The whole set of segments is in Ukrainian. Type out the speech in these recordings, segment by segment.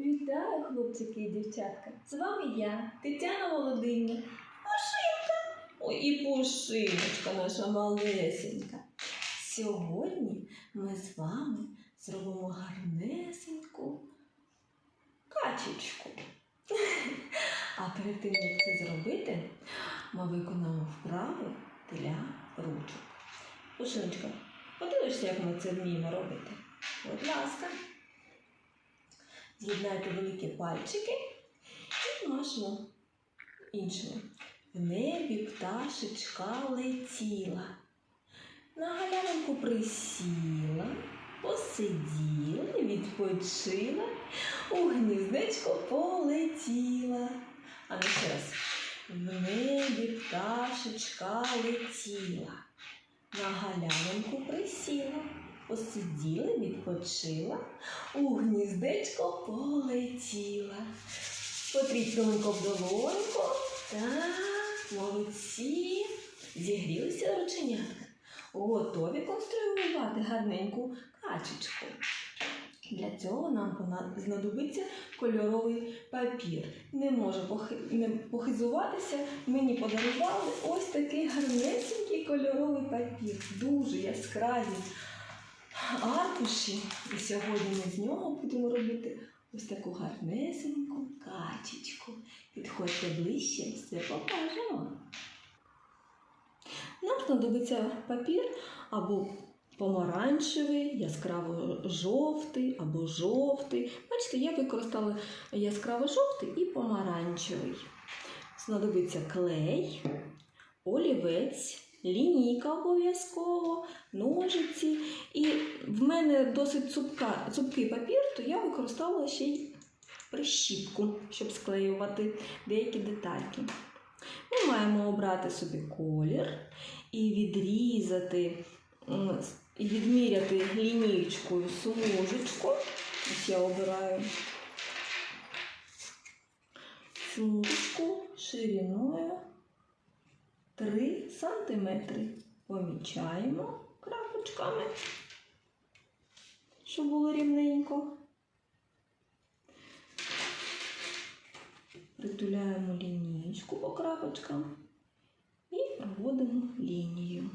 Вітаю, хлопчики і дівчатка. З вами я, Тетяна Володимирівна. Пушинка. Ой, і Пушиночка наша малесенька. Сьогодні ми з вами зробимо гарнесеньку качечку. А перед тим, як це зробити, ми виконаємо вправи для ручок. Пушиночка, подивишся, як ми це вміємо робити? Будь ласка. З'єднайте великі пальчики і машемо іншими. В небі пташечка летіла. На галявинку присіла, посиділа, відпочила, у гніздечко полетіла. А ну ще раз. В небі пташечка летіла. На галявинку присіла, посиділа, відпочила, у гніздечко полетіла. Потріть долонько в долоньку. Так, молодці. Зігрілися рученятка. Готові конструювати гарненьку качечку. Для цього нам знадобиться кольоровий папір. Не можу похизуватися. Мені подарували ось такий гарнесенький кольоровий папір. Дуже яскраві аркуші. І сьогодні ми з нього будемо робити ось таку гарнесеньку качечку. Підходьте ближче, все покажемо. Нам знадобиться папір або помаранчевий, яскраво жовтий або жовтий. Бачите, я використала яскраво жовтий і помаранчевий. Знадобиться клей, олівець, лінійка обов'язково, ножиці. І в мене досить цупка, цупкий папір, то я використовувала ще й прищіпку, щоб склеювати деякі детальки. Ми маємо обрати собі колір і відрізати, і відміряти лінієчкою смужечку. Ось я обираю смужечку шириною 3 сантиметри. Помічаємо крапочками, щоб було рівненько. Притуляємо лінійку по крапочкам і проводимо лінію.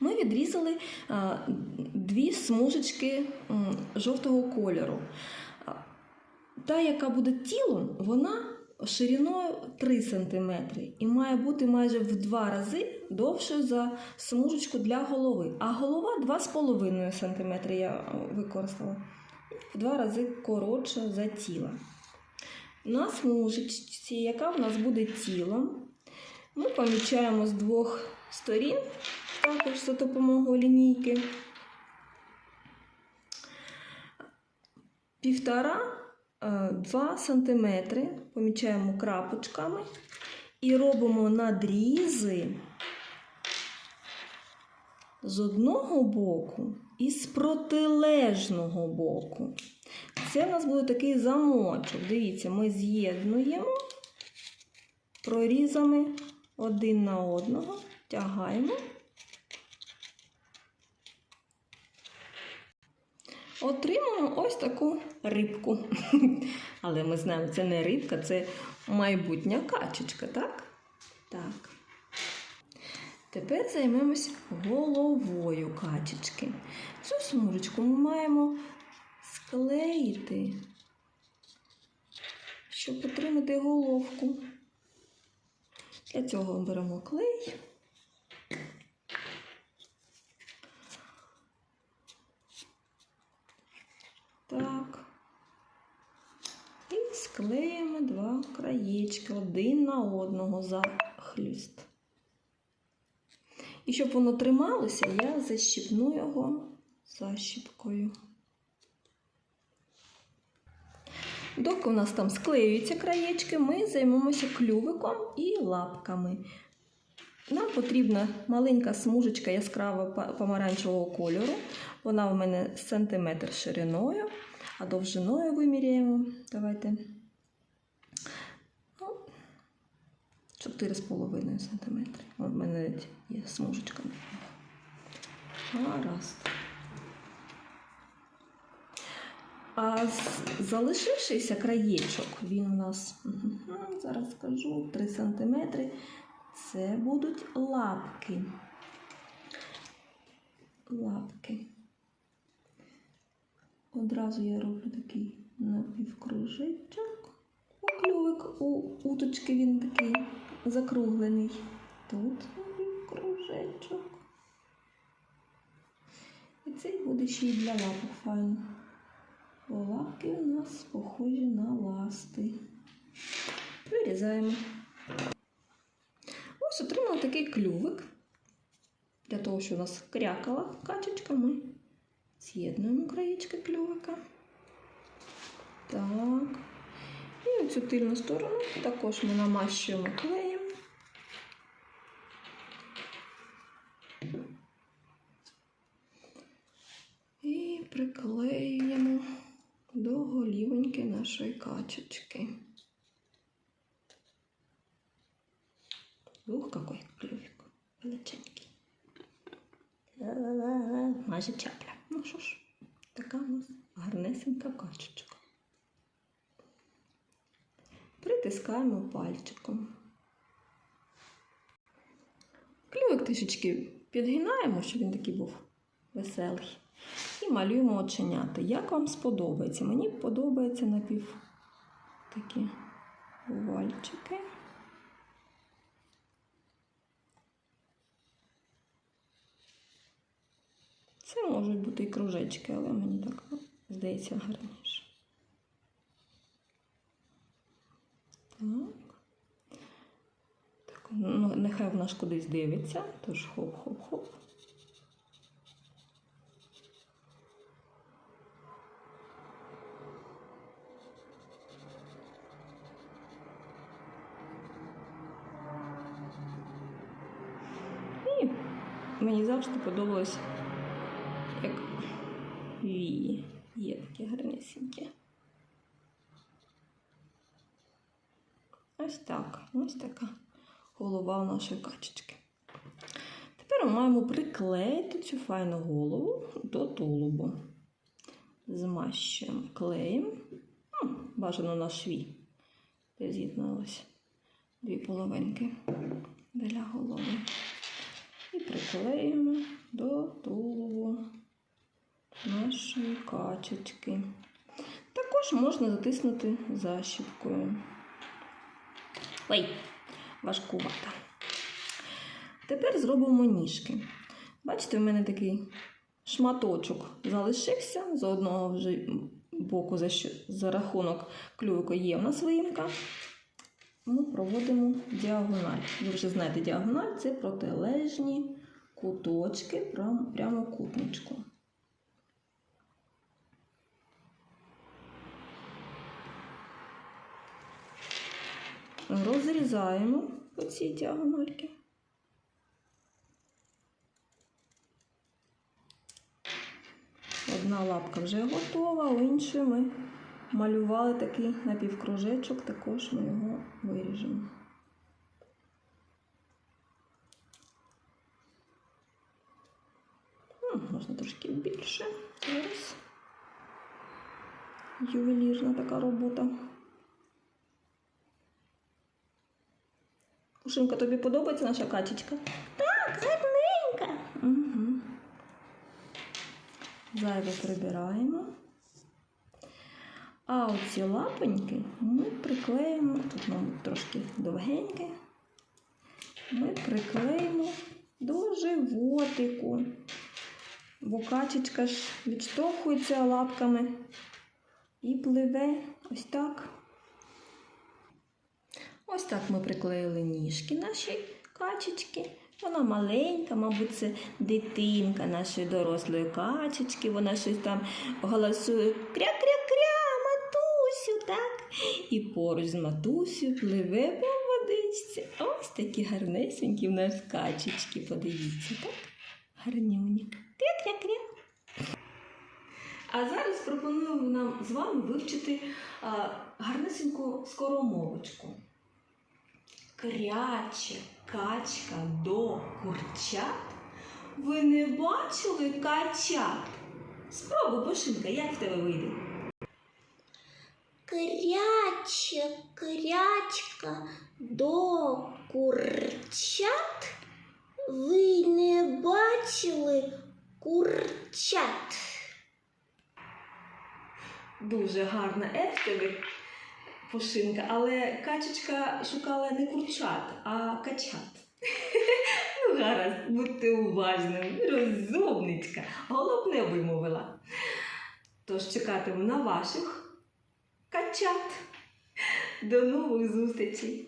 Ми відрізали дві смужечки жовтого кольору. Та, яка буде тілом, вона шириною 3 см і має бути майже в два рази довше за смужечку для голови. А голова 2,5 см я е, використала. В два рази коротша за тіло. На смужечці, яка в нас буде тілом, ми помічаємо з двох сторін, також за допомогою лінійки. Півтора-два сантиметри помічаємо крапочками і робимо надрізи з одного боку і з протилежного боку. Це у нас буде такий замочок. Дивіться, ми з'єднуємо прорізами один на одного, тягаємо. Отримаємо ось таку рибку. Але ми знаємо, це не рибка, це майбутня качечка, так? Так. Тепер займемось головою качечки. Цю смужечку ми маємо склеїти, щоб отримати головку. Для цього беремо клей. Так. І склеїмо два краєчки один на одного захлюст. І щоб воно трималося, я защіпну його защіпкою. Доки у нас там склеюються краєчки, ми займемося клювиком і лапками. Нам потрібна маленька смужечка яскраво помаранчевого кольору. Вона у мене сантиметр шириною, а довжиною виміряємо. Давайте. Ну, 4,5 см. У мене навіть є смужечка. Гаразд. А залишившийся краєчок, він у нас зараз скажу 3 см. Це будуть лапки. Лапки. Одразу я роблю такий напівкружечок. Клювик у уточки він такий закруглений. Тут напівкружечок. І цей буде ще й для лапок файно. Лапки у нас похожі на ласти. Вирізаємо. Ось отримали такий клювик. Для того, що у нас крякала качечка, ми з'єднуємо краєчки клювика. Так. І оцю тильну сторону також ми намащуємо клеєм. І приклеюємо до голівоньки нашої качечки. Ух, какой клювик величенький. Майже чапля. Ну що ж, така у нас гарнесенька качечка. Притискаємо пальчиком. Клювик трішечки підгинаємо, щоб він такий був веселий. І малюємо оченята. Як вам сподобається? Мені подобається напів такі овальчики. Це можуть бути і кружечки, але мені так здається гарніше. Так. так ну, нехай вона ж кудись дивиться, тож хоп-хоп-хоп. І мені завжди подобалось, як вії. Є такі гарнесенькі. Ось так. Ось така голова нашої качечки. Тепер ми маємо приклеїти цю файну голову до тулубу. Змащуємо клеєм. Бажано на шві, де дві половинки для голови. І приклеїмо до тулубу нашої качечки. Також можна затиснути защіпкою. Ой, важкувата. Тепер зробимо ніжки. Бачите, в мене такий шматочок залишився з одного вже боку за, за рахунок клювика є в нас виїмка. Ми проводимо діагональ. Ви вже знаєте, діагональ це протилежні куточки прям- прямокутничку. Розрізаємо оці діагональки. Одна лапка вже готова, у іншої ми малювали такий напівкружечок, також ми його виріжемо. Ну, Можна трошки більше. Зараз. Ювелірна така робота. Пушинка, тобі подобається наша качечка? Так, гарненька. Угу. Зайве прибираємо. А оці лапоньки ми приклеїмо, тут, мабуть, трошки довгеньке. Ми приклеїмо до животику. Бо качечка ж відштовхується лапками і пливе ось так. Так ми приклеїли ніжки нашій качечки. Вона маленька, мабуть, це дитинка нашої дорослої качечки. Вона щось там голосує кря-кря-кря, матусю, так? І поруч з матусю пливе по водичці. Ось такі гарнесенькі в нас качечки. Подивіться, так? Гарнюні. Кря-кря-кря. А зараз пропоную нам з вами вивчити гарнесеньку скоромовочку. Кряче качка до курчат. Ви не бачили качат? Спробуй, Пошинка, як в тебе вийде? кряче крячка до курчат. Ви не бачили курчат. Дуже гарна тебе пушинка, але качечка шукала не курчат, а качат. Ну, будьте уважним, розумничка. Головне вимовила. Тож чекатиму на ваших качат. До нових зустрічей.